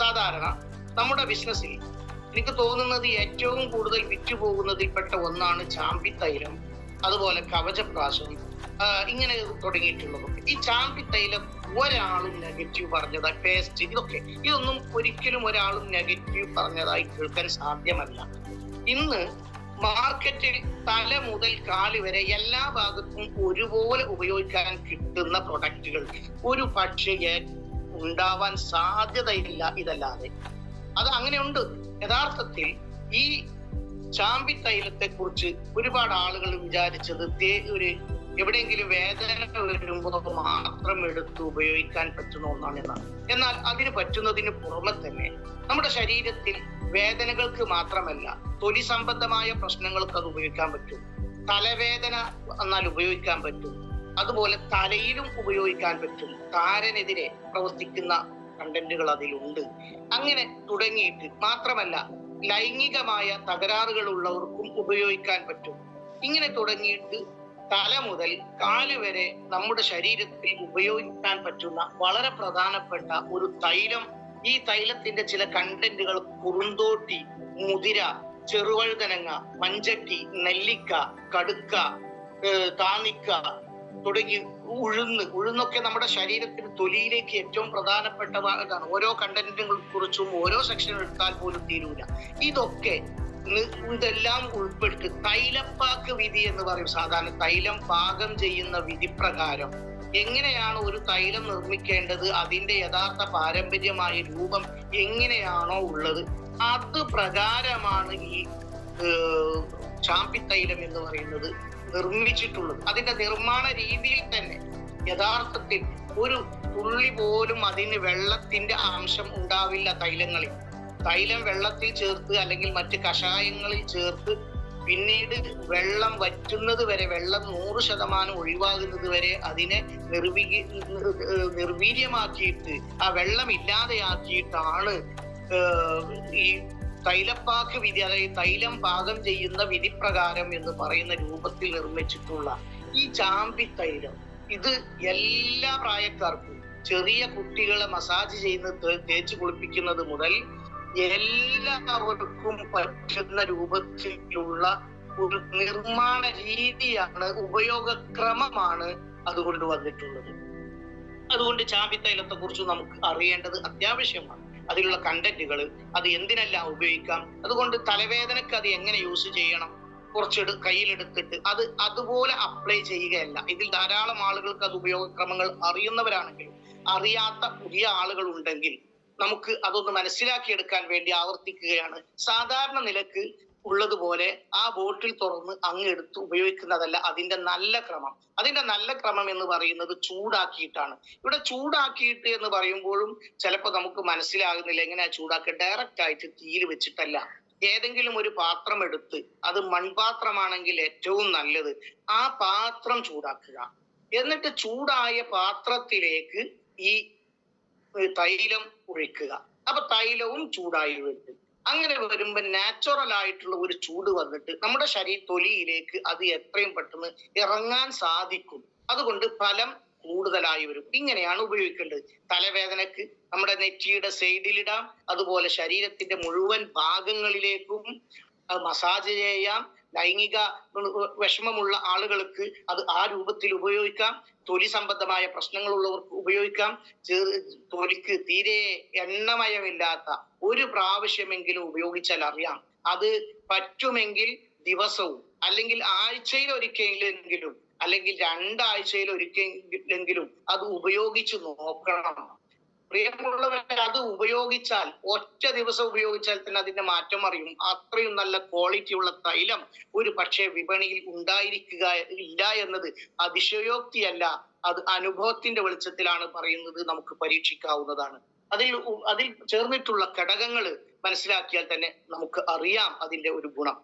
സാധാരണ നമ്മുടെ ബിസിനസ്സിൽ എനിക്ക് തോന്നുന്നത് ഏറ്റവും കൂടുതൽ വിറ്റുപോകുന്നതിൽപ്പെട്ട ഒന്നാണ് ചാമ്പി തൈലം അതുപോലെ കവചപ്രാശം ഇങ്ങനെ തുടങ്ങിയിട്ടുള്ളതും. ഈ ചാമ്പി തൈലം ഒരാളും നെഗറ്റീവ് പറഞ്ഞതായി പേസ്റ്റ് ഇതൊക്കെ. ഇതൊന്നും ഒരിക്കലും ഒരാളും നെഗറ്റീവ് പറഞ്ഞതായി കേൾക്കാൻ സാധ്യമല്ല. ഇന്ന് മാർക്കറ്റിൽ തല മുതൽ കാൽ വരെ എല്ലാ ഭാഗത്തും ഒരുപോലെ ഉപയോഗിക്കാൻ കിട്ടുന്ന പ്രൊഡക്റ്റുകൾ ഒരു പക്ഷേ ഉണ്ടാവാൻ സാധ്യതയില്ല ഇതല്ലാതെ. അത് അങ്ങനെയുണ്ട്. യഥാർത്ഥത്തിൽ ഈ ചാമ്പി തൈലത്തെ കുറിച്ച് ഒരുപാട് ആളുകൾ വിചാരിച്ചത് ഒരു എവിടെയെങ്കിലും വേദന വരുമ്പോൾ മാത്രം എടുത്ത് ഉപയോഗിക്കാൻ പറ്റുന്ന ഒന്നാണ് എന്നാണ്. എന്നാൽ അതിന് പറ്റുന്നതിന് പുറമെ തന്നെ നമ്മുടെ ശരീരത്തിൽ വേദനകൾക്ക് മാത്രമല്ല തൊലി സംബന്ധമായ പ്രശ്നങ്ങൾക്ക് അത് ഉപയോഗിക്കാൻ പറ്റും. തലവേദന എന്നാൽ ഉപയോഗിക്കാൻ പറ്റും. അതുപോലെ തലയിലും ഉപയോഗിക്കാൻ പറ്റും. താരനെതിരെ പ്രവർത്തിക്കുന്ന കണ്ടന്റുകൾ അതിലുണ്ട്. അങ്ങനെ തുടങ്ങിയിട്ട് മാത്രമല്ല ലൈംഗികമായ തകരാറുകൾ ഉള്ളവർക്കും ഉപയോഗിക്കാൻ പറ്റും. ഇങ്ങനെ തുടങ്ങിയിട്ട് തല മുതൽ കാൽ വരെ നമ്മുടെ ശരീരത്തിൽ ഉപയോഗിക്കാൻ പറ്റുന്ന വളരെ പ്രധാനപ്പെട്ട ഒരു തൈലം. ഈ തൈലത്തിന്റെ ചില കണ്ടന്റുകൾ കുറുന്തോട്ടി മുതിര ചെറുവഴുതനങ്ങ മഞ്ചട്ടി നെല്ലിക്ക കടുക്ക താണിക്ക തുടങ്ങി ഉഴുന്ന് ഉഴുന്നൊക്കെ നമ്മുടെ ശരീരത്തിന് തൊലിയിലേക്ക് ഏറ്റവും പ്രധാനപ്പെട്ട ഭാഗമാണ് ഓരോ കണ്ടന്റുകളെ കുറിച്ചും ഓരോ സെക്ഷൻ എടുത്താൽ പോലും തീരൂല. ഇതൊക്കെ ഇതെല്ലാം ഉൾപ്പെടുത്തി തൈലപ്പാക്ക് വിധി എന്ന് പറയും. സാധാരണ തൈലം പാകം ചെയ്യുന്ന വിധി പ്രകാരം എങ്ങനെയാണ് ഒരു തൈലം നിർമ്മിക്കേണ്ടത്? അതിന്റെ യഥാർത്ഥ പാരമ്പര്യമായ രൂപം എങ്ങനെയാണോ ഉള്ളത്? അത് പ്രകാരമാണ് ഈ ഏഹ്, ചാമ്പി തൈലം എന്ന് പറയുന്നത് നിർമ്മിച്ചിട്ടുള്ളത് അതിന്റെ നിർമ്മാണ രീതിയിൽ തന്നെ യഥാർത്ഥത്തിൽ ഒരു തുള്ളി പോലും അതിന് വെള്ളത്തിന്റെ അംശം ഉണ്ടാവില്ല തൈലങ്ങളിൽ. തൈലം വെള്ളത്തിൽ ചേർത്ത് അല്ലെങ്കിൽ മറ്റ് കഷായങ്ങളിൽ ചേർത്ത് പിന്നീട് വെള്ളം വറ്റുന്നത് വരെ വെള്ളം നൂറ് ശതമാനം ഒഴിവാകുന്നത് വരെ അതിനെ നിർവീ നിർവീര്യമാക്കിയിട്ട് ആ വെള്ളം ഇല്ലാതെയാക്കിയിട്ടാണ് ഈ തൈലപ്പാക്ക് വിധി അതായത് തൈലം പാകം ചെയ്യുന്ന വിധി പ്രകാരം എന്ന് പറയുന്ന രൂപത്തിൽ നിർമ്മിച്ചിട്ടുള്ള ഈ ചാമ്പി തൈലം ഇത് എല്ലാ പ്രായക്കാർക്കും ചെറിയ കുട്ടികളെ മസാജ് ചെയ്യുന്ന തേച്ച് കുളിപ്പിക്കുന്നത് മുതൽ എല്ലാവർക്കും പറ്റുന്ന രൂപത്തിലുള്ള ഒരു നിർമ്മാണ രീതിയാണ് ഉപയോഗക്രമമാണ് അതുകൊണ്ട് വന്നിട്ടുള്ളത്. അതുകൊണ്ട് ചാമ്പി തൈലത്തെ കുറിച്ച് നമുക്ക് അറിയേണ്ടത് അത്യാവശ്യമാണ്. അതിലുള്ള കണ്ടന്റുകൾ അത് എന്തിനെല്ലാം ഉപയോഗിക്കാം? അതുകൊണ്ട് തലവേദനക്ക് അത് എങ്ങനെ യൂസ് ചെയ്യണം? കുറച്ചെടു കയ്യിലെടുത്തിട്ട് അത് അതുപോലെ അപ്ലൈ ചെയ്യുകയല്ല. ഇതിൽ ധാരാളം ആളുകൾക്ക് അത് ഉപയോഗക്രമങ്ങൾ അറിയുന്നവരാണെങ്കിൽ അറിയാത്ത പുതിയ ആളുകൾ ഉണ്ടെങ്കിൽ നമുക്ക് അതൊന്ന് മനസ്സിലാക്കിയെടുക്കാൻ വേണ്ടി ആവർത്തിക്കുകയാണ്. സാധാരണ നിലയ്ക്ക് ഉള്ളതുപോലെ ആ ബോട്ടിൽ തുറന്ന് അങ്ങ് എടുത്ത് ഉപയോഗിക്കുന്നതല്ല അതിന്റെ നല്ല ക്രമം. അതിന്റെ നല്ല ക്രമം എന്ന് പറയുന്നത് ചൂടാക്കിയിട്ടാണ്. ഇവിടെ ചൂടാക്കിയിട്ട് എന്ന് പറയുമ്പോഴും ചിലപ്പോൾ നമുക്ക് മനസ്സിലാകുന്നില്ല എങ്ങനെയാ ചൂടാക്കുക? ഡയറക്റ്റ് ആയിട്ട് തീയിൽ വെച്ചിട്ടല്ല. ഏതെങ്കിലും ഒരു പാത്രം എടുത്ത് അത് മൺപാത്രമാണെങ്കിൽ ഏറ്റവും നല്ലത് ആ പാത്രം ചൂടാക്കുക. എന്നിട്ട് ചൂടായ പാത്രത്തിലേക്ക് ഈ തൈലം ഒഴിക്കുക. അപ്പൊ തൈലവും ചൂടായി വരും അങ്ങനെ വരുമ്പോൾ നാച്ചുറൽ ആയിട്ടുള്ള ഒരു ചൂട് വന്നിട്ട് നമ്മുടെ ശരീര തൊലിയിലേക്ക് അത് എത്രയും പെട്ടെന്ന് ഇറങ്ങാൻ സാധിക്കും. അതുകൊണ്ട് ഫലം കൂടുതലായി വരും. ഇങ്ങനെയാണ് ഉപയോഗിക്കേണ്ടത്. തലവേദനക്ക് നമ്മുടെ നെറ്റിയുടെ സൈഡിലിടാം അതുപോലെ ശരീരത്തിന്റെ മുഴുവൻ ഭാഗങ്ങളിലേക്കും മസാജ് ചെയ്യാം. ലൈംഗിക വിഷമമുള്ള ആളുകൾക്ക് അത് ആ രൂപത്തിൽ ഉപയോഗിക്കാം. തൊലി സംബന്ധമായ പ്രശ്നങ്ങളുള്ളവർക്ക് ഉപയോഗിക്കാം. തൊലിക്ക് തീരെ എണ്ണമയമില്ലാത്ത ഒരു പ്രാവശ്യമെങ്കിലും ഉപയോഗിച്ചാൽ അറിയാം. അത് പറ്റുമെങ്കിൽ ദിവസവും അല്ലെങ്കിൽ ആഴ്ചയിൽ ഒരിക്കലെങ്കിലും അല്ലെങ്കിൽ രണ്ടാഴ്ചയിൽ ഒരിക്കലെങ്കിലും അത് ഉപയോഗിച്ച് നോക്കണം. പ്രിയമുള്ളവരെ അത് ഉപയോഗിച്ചാൽ ഒറ്റ ദിവസം ഉപയോഗിച്ചാൽ തന്നെ അതിന്റെ മാറ്റം അറിയും. അത്രയും നല്ല ക്വാളിറ്റി ഉള്ള തൈലം ഒരു പക്ഷേ വിപണിയിൽ ഉണ്ടായിരിക്കുക ഇല്ല എന്നത് അതിശയോക്തിയല്ല. അത് അനുഭവത്തിന്റെ വെളിച്ചത്തിലാണ് പറയുന്നത് നമുക്ക് പരീക്ഷിക്കാവുന്നതാണ്. അതിൽ അതിൽ ചേർന്നിട്ടുള്ള ഘടകങ്ങൾ മനസ്സിലാക്കിയാൽ തന്നെ നമുക്ക് അറിയാം അതിന്റെ ഒരു ഗുണം.